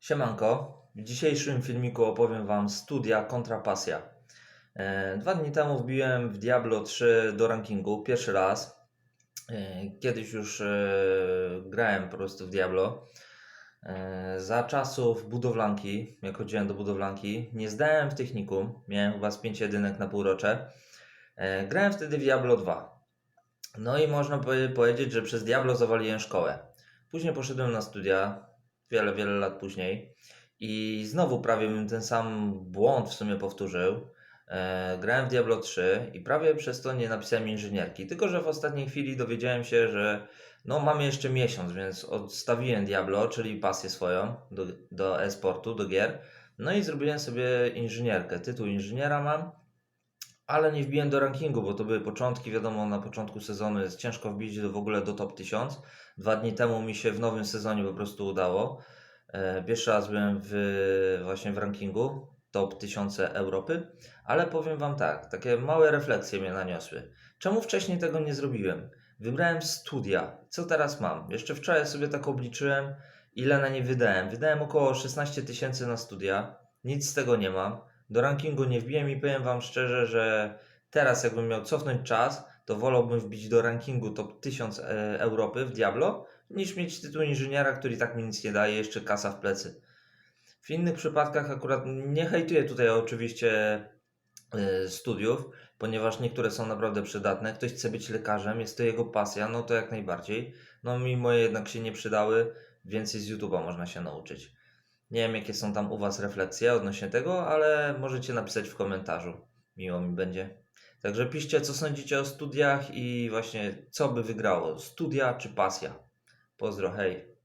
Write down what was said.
Siemanko, w dzisiejszym filmiku opowiem Wam studia kontra pasja. E, Dwa dni temu wbiłem w Diablo 3 do rankingu, pierwszy raz. E, Kiedyś już e, grałem po prostu w Diablo. Za czasów budowlanki, jak chodziłem do budowlanki, nie zdałem w technikum, miałem chyba z 5 jedynek na półrocze. Grałem wtedy w Diablo 2. No i można powie- powiedzieć, że przez Diablo zawaliłem szkołę. Później poszedłem na studia, wiele, wiele lat później. I znowu prawie bym ten sam błąd w sumie powtórzył. E, grałem w Diablo 3 i prawie przez to nie napisałem inżynierki. Tylko, że w ostatniej chwili dowiedziałem się, że no mamy jeszcze miesiąc, więc odstawiłem Diablo, czyli pasję swoją do, do e-sportu, do gier. No i zrobiłem sobie inżynierkę. Tytuł inżyniera mam, ale nie wbiłem do rankingu, bo to były początki. Wiadomo, na początku sezonu jest ciężko wbić do, w ogóle do top 1000. Dwa dni temu mi się w nowym sezonie po prostu udało. E, Pierwszy raz byłem w, właśnie w rankingu top 1000 Europy, ale powiem Wam tak, takie małe refleksje mnie naniosły. Czemu wcześniej tego nie zrobiłem? Wybrałem studia. Co teraz mam? Jeszcze wczoraj sobie tak obliczyłem, ile na nie wydałem. Wydałem około 16 tysięcy na studia. Nic z tego nie mam. Do rankingu nie wbiłem i powiem Wam szczerze, że teraz jakbym miał cofnąć czas, to wolałbym wbić do rankingu top 1000 e, Europy w Diablo, niż mieć tytuł inżyniera, który tak mi nic nie daje, jeszcze kasa w plecy. W innych przypadkach akurat nie hejtuję tutaj oczywiście y, studiów, ponieważ niektóre są naprawdę przydatne. Ktoś chce być lekarzem, jest to jego pasja, no to jak najbardziej. No mi moje jednak się nie przydały, więcej z YouTube'a można się nauczyć. Nie wiem jakie są tam u Was refleksje odnośnie tego, ale możecie napisać w komentarzu. Miło mi będzie. Także piszcie co sądzicie o studiach i właśnie co by wygrało, studia czy pasja. Pozdro, hej.